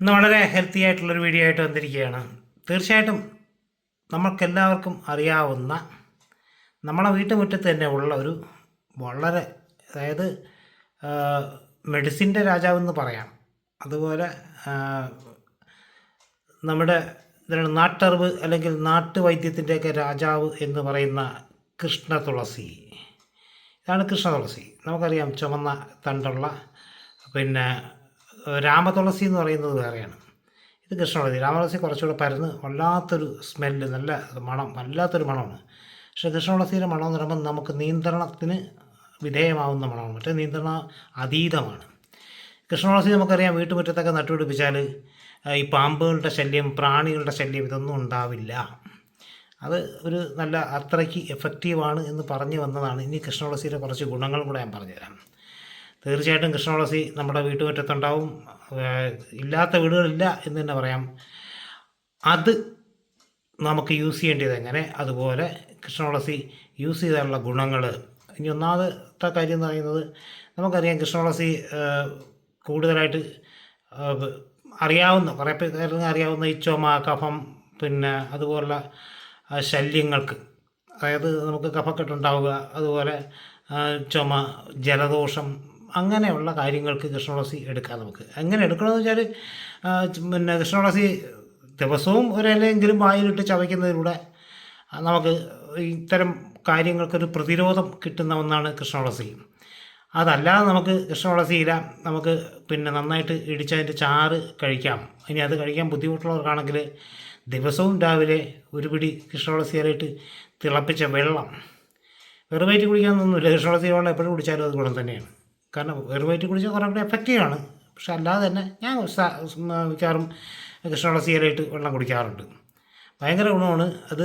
ഇന്ന് വളരെ ഹെൽത്തി ആയിട്ടുള്ളൊരു വീഡിയോ ആയിട്ട് വന്നിരിക്കുകയാണ്. തീർച്ചയായിട്ടും നമ്മൾക്കെല്ലാവർക്കും അറിയാവുന്ന നമ്മളെ വീട്ടുമുറ്റത്ത് തന്നെ ഉള്ള ഒരു വളരെ അതായത് മെഡിസിന്റെ രാജാവെന്ന് പറയാം. അതുപോലെ നമ്മുടെ എന്താണ് നാട്ടറിവ് അല്ലെങ്കിൽ നാട്ടുവൈദ്യത്തിന്റെയൊക്കെ രാജാവ് എന്ന് പറയുന്ന കൃഷ്ണ തുളസി. ഇതാണ് കൃഷ്ണ തുളസി. നമുക്കറിയാം ചുമന്ന തണ്ടുള്ള പിന്നെ രാമതുളസി എന്ന് പറയുന്നത് വേറെയാണ്. ഇത് കൃഷ്ണതുളസി രാമതുളസി കുറച്ചുകൂടെ പരന്ന് വല്ലാത്തൊരു സ്മെല്ല് നല്ല മണം വല്ലാത്തൊരു മണമാണ്. പക്ഷേ കൃഷ്ണതുളസിയുടെ മണം എന്ന് പറയുമ്പോൾ നമുക്ക് നിയന്ത്രണത്തിന് വിധേയമാവുന്ന മണമാണ്. മറ്റേ നിയന്ത്രണ അതീതമാണ്. കൃഷ്ണതുളസി നമുക്കറിയാം വീട്ടുമുറ്റത്തൊക്കെ നട്ടുപിടിപ്പിച്ചാൽ ഈ പാമ്പുകളുടെ ശല്യം പ്രാണികളുടെ ശല്യം ഇതൊന്നും ഉണ്ടാവില്ല. അത് ഒരു നല്ല അത്രയ്ക്ക് എഫക്റ്റീവാണ് എന്ന് പറഞ്ഞു വന്നതാണ്. ഇനി കൃഷ്ണതുളസിയുടെ കുറച്ച് ഗുണങ്ങളും കൂടെ ഞാൻ പറഞ്ഞുതരാം. തീർച്ചയായിട്ടും കൃഷ്ണതുളസി നമ്മുടെ വീട്ടുമുറ്റത്തുണ്ടാവും. ഇല്ലാത്ത വീടുകളില്ല എന്ന് തന്നെ പറയാം. അത് നമുക്ക് യൂസ് ചെയ്യേണ്ടത് എങ്ങനെ? അതുപോലെ കൃഷ്ണതുളസി യൂസ് ചെയ്താലുള്ള ഗുണങ്ങൾ ഇനി ഒന്നാമത്തെ കാര്യം എന്ന് പറയുന്നത് നമുക്കറിയാം കൃഷ്ണതുളസി കൂടുതലായിട്ട് അറിയാവുന്ന കുറേ പേർക്ക് അറിയാവുന്ന ഈ ചുമ കഫം പിന്നെ അതുപോലുള്ള ശല്യങ്ങൾക്ക്. അതായത് നമുക്ക് കഫക്കെട്ടുണ്ടാവുക അതുപോലെ ചുമ ജലദോഷം അങ്ങനെയുള്ള കാര്യങ്ങൾക്ക് കൃഷ്ണതുളസി എടുക്കാം നമുക്ക്. എങ്ങനെ എടുക്കണമെന്ന് വെച്ചാൽ പിന്നെ കൃഷ്ണതുളസി ദിവസവും ഒരിലയെങ്കിലും വായിലിട്ട് ചവയ്ക്കുന്നതിലൂടെ നമുക്ക് ഇത്തരം കാര്യങ്ങൾക്കൊരു പ്രതിരോധം കിട്ടുന്ന ഒന്നാണ് കൃഷ്ണതുളസി അതല്ലാതെ നമുക്ക് കൃഷ്ണതുളസി നമുക്ക് പിന്നെ നന്നായിട്ട് ഇടിച്ചതിന്റെ ചാറ് കഴിക്കാം. ഇനി അത് കഴിക്കാൻ ബുദ്ധിമുട്ടുള്ളവർക്കാണെങ്കിൽ ദിവസവും രാവിലെ ഒരു പിടി കൃഷ്ണതുളസി ഇലയിട്ട് തിളപ്പിച്ച വെള്ളം. വെറുതെ കുടിക്കാൻ ഒന്നുമില്ല. കൃഷ്ണതുളസി വെള്ളം എപ്പോഴും കുടിച്ചാലും അത് ഗുണം തന്നെയാണ്. കാരണം വേറെ വയറ്റിൽ കുടിച്ചാൽ കുറേ കൂടെ എഫക്റ്റീവാണ് പക്ഷെ അല്ലാതെ തന്നെ ഞാൻ മിക്കവാറും കൃഷ്ണതുളസി സീരായിട്ട് വെള്ളം കുടിക്കാറുണ്ട്. ഭയങ്കര ഗുണമാണ്. അത്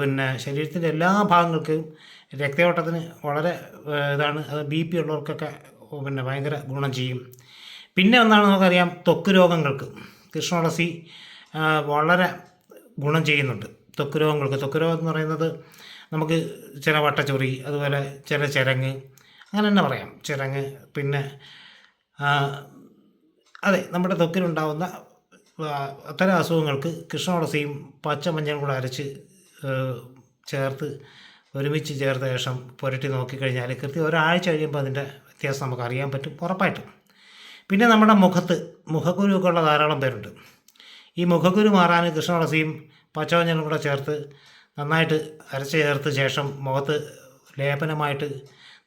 പിന്നെ ശരീരത്തിന്റെ എല്ലാ ഭാഗങ്ങൾക്കും രക്തയോട്ടത്തിന് വളരെ ഇതാണ്. അത് ബി പി ഉള്ളവർക്കൊക്കെ പിന്നെ ഭയങ്കര ഗുണം ചെയ്യും. പിന്നെ ഒന്നാണ് നമുക്കറിയാം ത്വക്ക് രോഗങ്ങൾക്ക്. കൃഷ്ണതുളസി വളരെ ഗുണം ചെയ്യുന്നുണ്ട് ത്വക്ക് രോഗങ്ങൾക്ക്. ത്വക്ക് രോഗം എന്ന് പറയുന്നത് നമുക്ക് ചില വട്ടച്ചൊറി അതുപോലെ ചില ചിരങ്ങ് അങ്ങനെ തന്നെ പറയാം. ചിരങ്ങ് പിന്നെ അതെ നമ്മുടെ ത്വക്കിലുണ്ടാവുന്ന ആ, അത്തരം അസുഖങ്ങൾക്ക് കൃഷ്ണതുളസിയും പച്ചമഞ്ഞളും കൂടെ അരച്ച് ചേർത്ത് ഒരുമിച്ച് ചേർത്ത ശേഷം പുരട്ടി നോക്കിക്കഴിഞ്ഞാൽ കൃത്യം ഒരാഴ്ച കഴിയുമ്പോൾ അതിന്റെ വ്യത്യാസം നമുക്ക് അറിയാൻ പറ്റും ഉറപ്പായിട്ടും. പിന്നെ നമ്മുടെ മുഖത്ത് മുഖക്കുരുവൊക്കെ ഉള്ള ധാരാളം പേരുണ്ട്. ഈ മുഖക്കുരു മാറാൻ കൃഷ്ണതുളസിയും പച്ചമഞ്ഞളും കൂടെ ചേർത്ത് നന്നായിട്ട് അരച്ച് ചേർത്ത് ശേഷം മുഖത്ത് ലേപനമായിട്ട്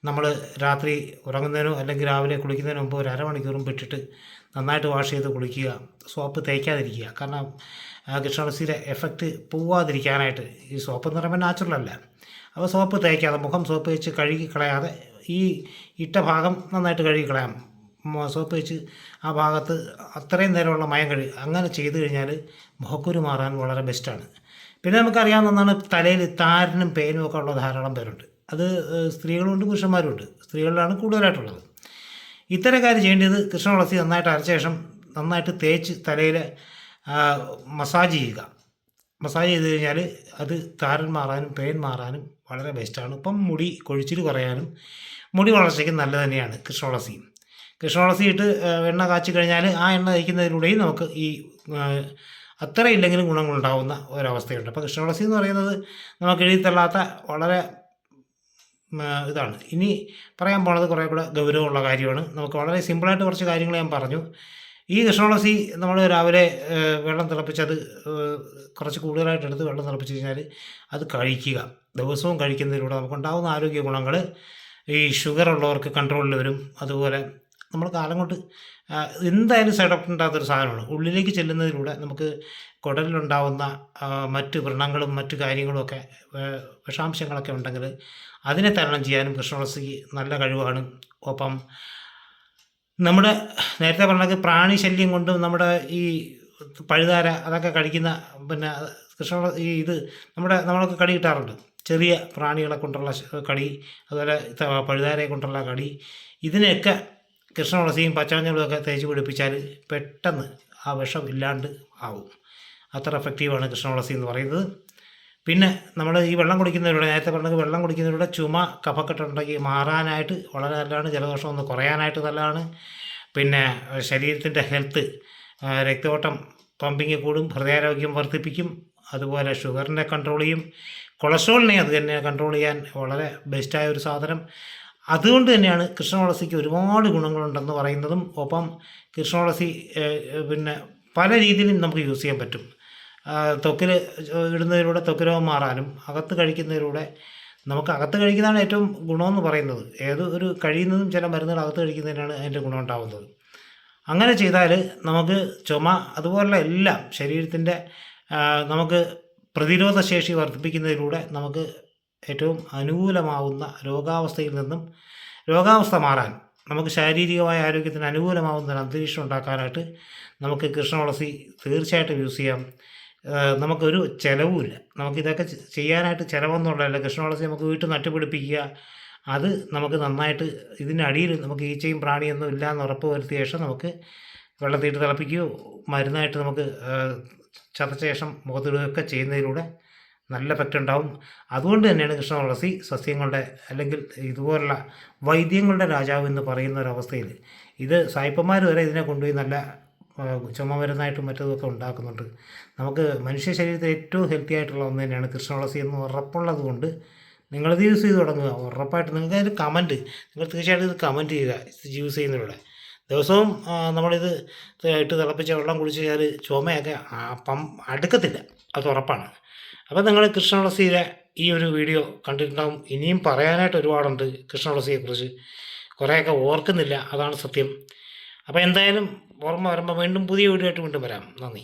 നമ്മൾ രാത്രി ഉറങ്ങുന്നതിനോ അല്ലെങ്കിൽ രാവിലെ കുളിക്കുന്നതിന് മുമ്പ് ഒരു അരമണിക്കൂറും വിട്ടിട്ട് നന്നായിട്ട് വാഷ് ചെയ്ത് കുളിക്കുക സോപ്പ് തേക്കാതിരിക്കുക. കാരണം ആ കൃഷ്ണതുളസിയുടെ എഫക്റ്റ് പോവാതിരിക്കാനായിട്ട് ഈ സോപ്പ് എന്ന് പറയുമ്പോൾ നാച്ചുറൽ അല്ല. അപ്പോൾ സോപ്പ് തേക്കാതെ മുഖം സോപ്പ് വെച്ച് കഴുകി കളയാതെ ഈ ഇട്ട ഭാഗം നന്നായിട്ട് കഴുകി കളയാം. സോപ്പ് വെച്ച് ആ ഭാഗത്ത് അത്രയും നേരമുള്ള മയം കഴുകി അങ്ങനെ ചെയ്തു കഴിഞ്ഞാൽ മുഖക്കുരു മാറാൻ വളരെ ബെസ്റ്റാണ് പിന്നെ നമുക്കറിയാവുന്ന ഒന്നാണ് തലയിൽ താരനും പേനും ഒക്കെ ഉള്ള ധാരാളം പേരുണ്ട്. അത് സ്ത്രീകളുണ്ട് പുരുഷന്മാരുമുണ്ട്. സ്ത്രീകളിലാണ് കൂടുതലായിട്ടുള്ളത്. ഇത്തരക്കാർ ചെയ്യേണ്ടത് കൃഷ്ണ തുളസി നന്നായിട്ട് അരച്ച ശേഷം നന്നായിട്ട് തേച്ച് തലയിൽ മസാജ് ചെയ്യുക. മസാജ് ചെയ്ത് കഴിഞ്ഞാൽ അത് താരൻ മാറാനും പെയിൻ മാറാനും വളരെ ബെസ്റ്റാണ്. ഇപ്പം മുടി കൊഴിച്ചിൽ കുറയാനും മുടി വളർച്ചയ്ക്ക് നല്ലത് തന്നെയാണ് കൃഷ്ണ തുളസി കൃഷ്ണ തുളസി ഇട്ട് എണ്ണ കാച്ചി കഴിഞ്ഞാൽ ആ എണ്ണ തയ്ക്കുന്നതിലൂടെയും നമുക്ക് ഈ അത്ര ഇല്ലെങ്കിലും ഗുണങ്ങളുണ്ടാവുന്ന ഒരവസ്ഥയുണ്ട്. അപ്പോൾ കൃഷ്ണ തുളസി എന്ന് പറയുന്നത് നമുക്ക് എഴുതി തള്ളാത്ത വളരെ ഇതാണ്. ഇനി പറയാൻ പോണത് കുറേ കൂടെ ഗൗരവമുള്ള കാര്യമാണ്. നമുക്ക് വളരെ സിമ്പിളായിട്ട് കുറച്ച് കാര്യങ്ങൾ ഞാൻ പറഞ്ഞു. ഈ കൃഷ്ണതുളസി നമ്മൾ രാവിലെ വെള്ളം തിളപ്പിച്ചത് കുറച്ച് കൂടുതലായിട്ട് എടുത്ത് വെള്ളം തിളപ്പിച്ച് കഴിഞ്ഞാൽ അത് കഴിക്കുക. ദിവസവും കഴിക്കുന്നതിലൂടെ നമുക്കുണ്ടാകുന്ന ആരോഗ്യ ഗുണങ്ങൾ ഈ ഷുഗർ ഉള്ളവർക്ക് കൺട്രോളിൽ വരും. അതുപോലെ നമ്മൾ കാലം കൊണ്ട് എന്തായാലും സൈഡ് എഫക്റ്റ് ഉണ്ടാകാത്തൊരു സാധനമാണ്. ഉള്ളിലേക്ക് ചെല്ലുന്നതിലൂടെ നമുക്ക് കുടലിലുണ്ടാവുന്ന മറ്റ് വ്രണങ്ങളും മറ്റു കാര്യങ്ങളുമൊക്കെ വിഷാംശങ്ങളൊക്കെ ഉണ്ടെങ്കിൽ അതിനെ തരണം ചെയ്യാനും കൃഷ്ണതുളസിക്ക് നല്ല കഴിവാണ്. ഒപ്പം നമ്മുടെ നേരത്തെ പറഞ്ഞത് പ്രാണി ശല്യം കൊണ്ടും നമ്മുടെ ഈ പഴുതാര അതൊക്കെ കഴിക്കുന്ന പിന്നെ കൃഷ്ണ ഈ ഇത് നമ്മുടെ നമ്മളൊക്കെ കടി കിട്ടാറുണ്ട്. ചെറിയ പ്രാണികളെ കൊണ്ടുള്ള കടി അതുപോലെ പഴുതാരയെ കൊണ്ടുള്ള കടി ഇതിനെയൊക്കെ കൃഷ്ണതുളസിയും പച്ചമഞ്ഞളും ഒക്കെ തേച്ച് പിടിപ്പിച്ചാൽ പെട്ടെന്ന് ആ വിഷം ഇല്ലാണ്ട് ആവും. അത്ര എഫക്റ്റീവാണ് കൃഷ്ണതുളസി എന്ന് പറയുന്നത്. പിന്നെ നമ്മൾ ഈ വെള്ളം കുടിക്കുന്നതിലൂടെ നേരത്തെ പറഞ്ഞത് വെള്ളം കുടിക്കുന്നവരുടെ ചുമ കഫക്കെട്ടുണ്ടെങ്കിൽ മാറാനായിട്ട് വളരെ നല്ലതാണ്. ജലദോഷം ഒന്ന് കുറയാനായിട്ട് നല്ലതാണ്. പിന്നെ ശരീരത്തിന്റെ ഹെൽത്ത് രക്തയോട്ടം പമ്പിങ് കൂടും ഹൃദയാരോഗ്യം വർദ്ധിപ്പിക്കും. അതുപോലെ ഷുഗറിനെ കൺട്രോൾ ചെയ്യും. കൊളസ്ട്രോളിനെ അത് തന്നെ കൺട്രോൾ ചെയ്യാൻ വളരെ ബെസ്റ്റായ ഒരു സാധനം. അതുകൊണ്ട് തന്നെയാണ് കൃഷ്ണതുളസിക്ക് ഒരുപാട് ഗുണങ്ങളുണ്ടെന്ന് പറയുന്നതും ഒപ്പം കൃഷ്ണതുളസി പിന്നെ പല രീതിയിലും നമുക്ക് യൂസ് ചെയ്യാൻ പറ്റും. ത്വക്കിൽ ഇടുന്നതിലൂടെ ത്വക്ക് രോഗം മാറാനും അകത്ത് കഴിക്കുന്നതിലൂടെ നമുക്ക് അകത്ത് കഴിക്കുന്നതാണ് ഏറ്റവും ഗുണമെന്ന് പറയുന്നത്. ഏത് ഒരു കഴിയുന്നതും ചില മരുന്നുകൾ അകത്ത് കഴിക്കുന്നതിനാണ് അതിന്റെ ഗുണം ഉണ്ടാകുന്നത് അങ്ങനെ ചെയ്താൽ നമുക്ക് ചുമ അതുപോലുള്ള എല്ലാം ശരീരത്തിന്റെ നമുക്ക് പ്രതിരോധശേഷി വർദ്ധിപ്പിക്കുന്നതിലൂടെ നമുക്ക് ഏറ്റവും അനുകൂലമാവുന്ന രോഗാവസ്ഥയിൽ നിന്നും രോഗാവസ്ഥ മാറാൻ നമുക്ക് ശാരീരികമായ ആരോഗ്യത്തിന് അനുകൂലമാവുന്ന ഒരു അന്തരീക്ഷം ഉണ്ടാക്കാനായിട്ട് നമുക്ക് കൃഷ്ണതുളസി തീർച്ചയായിട്ടും യൂസ് ചെയ്യാം. നമുക്കൊരു ചിലവുമില്ല. നമുക്കിതൊക്കെ ചെയ്യാനായിട്ട് ചിലവൊന്നുമുള്ളതല്ല കൃഷ്ണതുളസി നമുക്ക് വീട്ടിൽ നട്ടുപിടിപ്പിക്കുക അത് നമുക്ക് നന്നായിട്ട് ഇതിനടിയിൽ നമുക്ക് ഈച്ചയും പ്രാണിയൊന്നും ഇല്ല എന്ന് ഉറപ്പ് വരുത്തിയ ശേഷം നമുക്ക് വെള്ളത്തിയിട്ട് തിളപ്പിക്കുകയോ മരുന്നായിട്ട് നമുക്ക് ചതച്ച ശേഷം മുഖത്തിടുകയൊക്കെ ചെയ്യുന്നതിലൂടെ നല്ല എഫക്റ്റ് ഉണ്ടാവും അതുകൊണ്ട് തന്നെയാണ് കൃഷ്ണ തുളസി സസ്യങ്ങളുടെ അല്ലെങ്കിൽ ഇതുപോലുള്ള വൈദ്യങ്ങളുടെ രാജാവ് എന്ന് പറയുന്ന ഒരവസ്ഥയിൽ ഇത് സായിപ്പന്മാർ വരെ ഇതിനെ കൊണ്ടുപോയി നല്ല ചുമ മരുന്നായിട്ടും മറ്റതൊക്കെ ഉണ്ടാക്കുന്നുണ്ട്. നമുക്ക് മനുഷ്യ ശരീരത്തിൽ ഏറ്റവും ഹെൽത്തി ആയിട്ടുള്ള ഒന്ന് തന്നെയാണ് കൃഷ്ണ തുളസി എന്ന് ഉറപ്പുള്ളത് കൊണ്ട് നിങ്ങളിത് യൂസ് ചെയ്ത് തുടങ്ങുക. ഉറപ്പായിട്ട് നിങ്ങൾക്ക് അതിന് കമന്റ് നിങ്ങൾ തീർച്ചയായിട്ടും ഇത് കമന്റ് ചെയ്യുക. ഇത് യൂസ് ചെയ്യുന്നതിലൂടെ. ദിവസവും നമ്മളിത് ഇട്ട് തിളപ്പിച്ച വെള്ളം കുടിച്ച് കഴിഞ്ഞാൽ ചുമയൊക്കെ അപ്പം അടുക്കത്തില്ല. അത് ഉറപ്പാണ്. അപ്പോൾ നിങ്ങൾ കൃഷ്ണതുളസിയുടെ ഈ ഒരു വീഡിയോ കണ്ടിട്ടുണ്ടാവും. ഇനിയും പറയാനായിട്ട് ഒരുപാടുണ്ട് കൃഷ്ണതുളസിയെക്കുറിച്ച് കുറേയൊക്കെ ഓർക്കുന്നില്ല അതാണ് സത്യം. അപ്പോൾ എന്തായാലും ഓർമ്മ വരുമ്പോൾ വീണ്ടും പുതിയ വീഡിയോ ആയിട്ട് വീണ്ടും വരാം. നന്ദി.